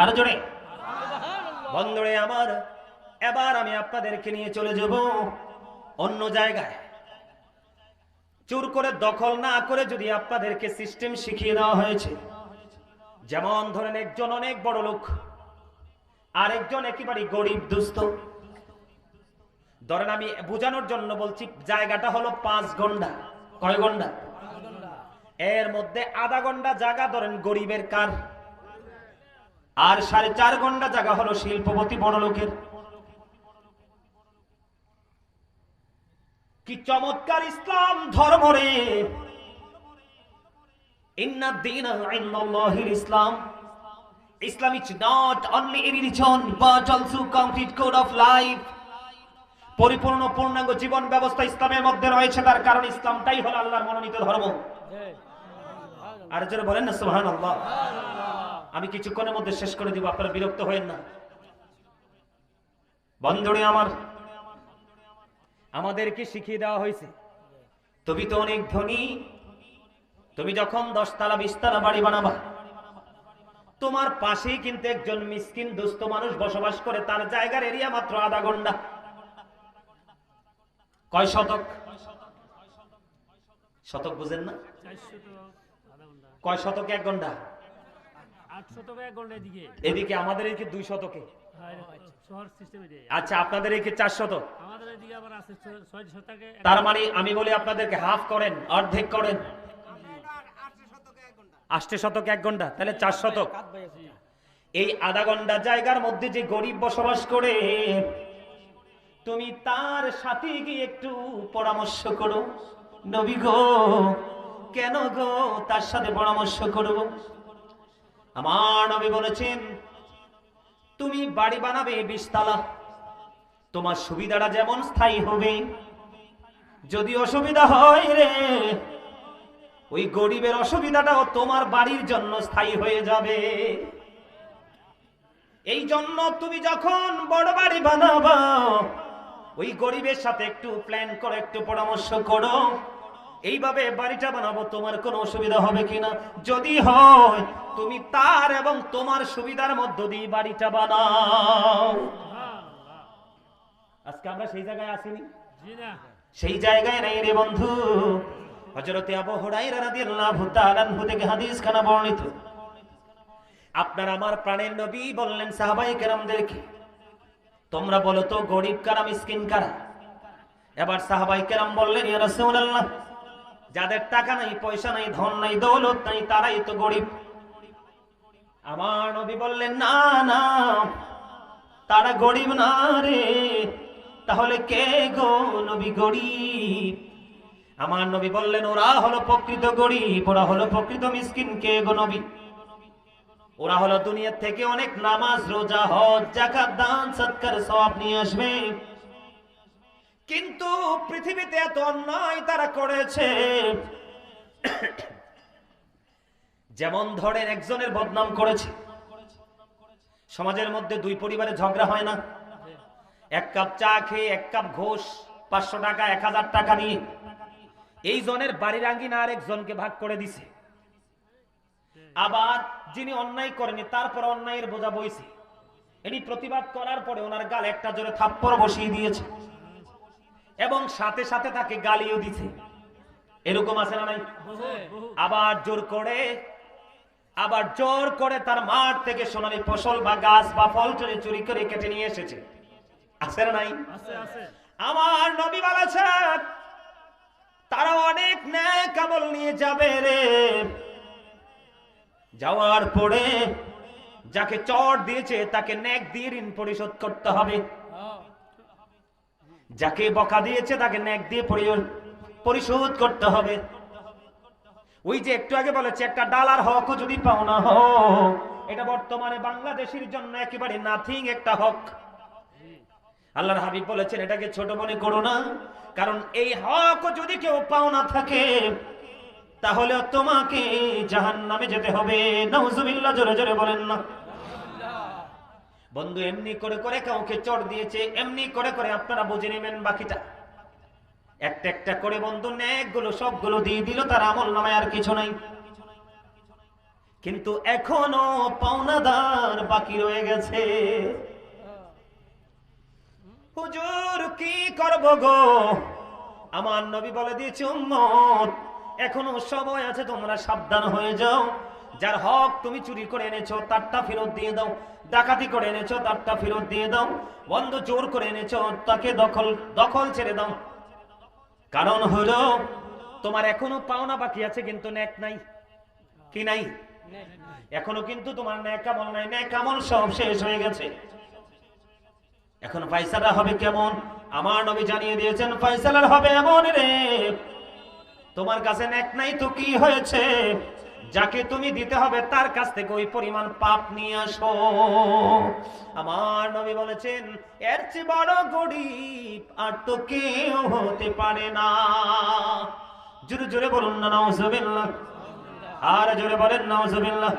আর জোরে। বন্ধুরে আমার, এবার আমি আপনাদেরকে নিয়ে চলে যাব অন্য জায়গায়। চুর করে, দখল না করে যদি আপনাদেরকে সিস্টেম শিখিয়ে দেওয়া হয়েছে। যেমন ধরেন একজন অনেক বড় লোক, আরেকজন একেবারে গরিব, দুস্থ। ধরেন আমি বোঝানোর জন্য বলছি, জায়গাটা হলো পাঁচ ঘণ্টা কয় ঘণ্টা এর মধ্যে আধা ঘণ্টা জায়গা ধরেন গরিবের কার? আর সাড়ে চার ঘণ্টা জায়গা হলো শিল্পপতি বড় লোকের কি চমৎকার ইসলাম ধর্ম রে। ইসলাম। Islam is not only a religion but also complete code of life. পরিপূর্ণ পূর্ণাঙ্গ জীবন ব্যবস্থা ইসলামের মধ্যে রয়েছে তার কারণ ইসলামটাই হলো আল্লাহর মনোনীত ধর্ম। আর যারা বলেন না সুবহানাল্লাহ। আমি কিছুক্ষণের মধ্যে শেষ করে দিব, আপনারা বিরক্ত হয়েন না। বন্ধুরে আমার, আমাদেরকে শিখিয়ে দেওয়া হয়েছে, তুমি তো অনেক ধনী, তুমি যখন দশতলা, বিশতলা বাড়ি বানাবা, তোমার পাশেই কিন্তু একজন মিসকিন দুস্থ মানুষ বসবাস করে, তার জায়গার এরিয়া মাত্র আধা ঘণ্টা। কয় শতক? শতক বুঝেন না? কয় শতক এক ঘণ্টা আটশো টাকা এক ঘণ্টার দিকে এদিকে আমাদের এদিকে দুই শতকে। আচ্ছা আপনাদের এদিকে চার শতকে। তার মানে আমি বলি আপনাদেরকে হাফ করেন অর্ধেক করেন। আষ্টে শতক এক ঘণ্টা তাহলে চার শতক। এই আধা ঘণ্টা জায়গার মধ্যে যে গরিব বসবাস করে তুমি তার সাথে গিয়ে একটু পরামর্শ করো। নবী গো কেন গো তার সাথে পরামর্শ করব? আমার নবী বলেছেন, তুমি বাড়ি বানাবে বিশতলা তোমার সুবিধাটা যেমন স্থায়ী হবে, যদি অসুবিধা হয় রে, ওই গরিবের অসুবিধাটাও তোমার বাড়ির জন্য স্থায়ী হয়ে যাবে। এই জন্য তুমি যখন বড় বাড়ি বানাবা, ওই গরিবের সাথে একটু প্ল্যান করো, একটু পরামর্শ করো। এইভাবে বাড়িটা বানাবো তোমার কোনো অসুবিধা হবে কিনা? যদি হয় তুমি তার এবং তোমার সুবিধার মধ্য দিয়ে বাড়িটা বানাও। আজকে আমরা সেই জায়গায় আসিনি? সেই জায়গায় নাই রে বন্ধু। হযরতে আবু হুরায়রা রাদিয়াল্লাহু তাআলা আনহু থেকে হাদিস খানা বর্ণিত। আপনার আমার প্রাণের নবী বললেন সাহাবায়ে কেরামদেরকে তোমরা বলো তো গরিব কারা মিসকিন কারা? এবার সাহাবাই কেরাম বললেন ইয়া রাসূলুল্লাহ যাদের টাকা নাই, পয়সা নাই, ধন নাই, দৌলত নাই, তারাই তো গরিব। আমার নবী বললেন, না না, তারা গরিব না রে। তাহলে কে গো নবী গরিব? আমার নবী বললেন, ওরা হলো প্রকৃত গরিব, ওরা হলো প্রকৃত মিসকিন। কে গো নবী? ওরা হলো দুনিয়ার থেকে অনেক নামাজ, রোজা, হজ জাকাত দান, সৎকার সব নিয়ে আসবে। কিন্তু পৃথিবীতে এত অন্যায় তারা করেছে। যেমন ধরেন একজনের বদনাম করেছে। সমাজের মধ্যে দুই পরিবারে ঝগড়া হয় না। এক কাপ চা খেয়ে এক কাপ ঘোষ, পাঁচশো টাকা, এক হাজার টাকা নিয়ে। এই জনের বাড়ির আঙ্গিনা আর একজনকে ভাগ করে দিছে। আবার যিনি অন্যায় করেনি, তারপর অন্যায়ের বোঝা বইছে। ইনি প্রতিবাদ করার পরে ওনার গাল একটা জোরে থাপ্পড় বসিয়ে দিয়েছে। এবং সাথে সাথে তাকে গালিও দিছে। এরকম আছে না নাই? আবার জোর করে আবার জোর করে তার মাঠ থেকে সোনালী ফসল বা গাছ বা ফল চুরি চুরি করে কেটে নিয়ে এসেছে। আছে না নাই? আমার নবী বলেছেন তারা অনেক ন্যায় কামল নিয়ে যাবে রে। যাওয়ার পরে যাকে চট দিয়েছে তাকে ন্যাক দিয়ে ঋণ পরিশোধ করতে হবে। যাকে বকা দিয়েছে তাকে ন্যাক দিয়ে পরি- পরিশোধ করতে হবে। ওই যে একটু আগে বলেছে, একটা ডালার হকও যদি পাও না এটা বর্তমানে বাংলাদেশের জন্য একেবারে নাথিং একটা হক। আল্লাহর হাবিব বলেছেন, এটাকে ছোট মনে করো না, কারণ এই হক যদি কেউ পাও না থাকে, তাহলে তোমাকে জাহান নামে যেতে হবে। নাউজুবিল্লাহ, জোরে জোরে বলেন না। বন্ধু, এমনি করে করে কাউকে চড় দিয়েছে, এমনি করে করে আপনারা বুঝে নেবেন বাকিটা। একটা একটা করে বন্ধু ন্যাকগুলো সবগুলো দিয়ে দিল, তার আমল নামায় আর কিছু নাই। কিন্তু এখনও পাওনাদার বাকি রয়ে গেছে। হুজুর, কি করব গো? আমার নবী বলে দিয়েছে, উম্মত, এখনও সময় আছে, তোমরা সাবধান হয়ে যাও। যার হক তুমি চুরি করে এনেছো, তারটা ফেরত দিয়ে দাও। ডাকাতি করে এনেছো, তারটা ফেরত দিয়ে দাও। বন্ধ জোর করে এনেছো, তাকে দখল দখল ছেড়ে দাও। কারণ হলো, তোমার এখনও পাওনা বাকি আছে, কিন্তু ন্যাক নাই। কি নাই? এখনও কিন্তু তোমার ন্যাক আমল নাই। ন্যাক আমল সব শেষ হয়ে গেছে। এখন ফাইসালা হবে কেমন? আমার নবী জানিয়ে দিয়েছেন ফাইসালার হবে এমন রে। তোমার কাছে ন্যাক নাই তো কি হয়েছে? যাকে তুমি দিতে হবে তার কাছ থেকে ওই পরিমাণ পাপ নিয়ে আসো। আমার নবী বলেছেন, এর চেয়ে বড় গরিব আর তো কেউ হতে পারে না। জোরে জোরে বলুন না, নাউজুবিল্লাহ। আর জোরে বলেন, নাউজুবিল্লাহ।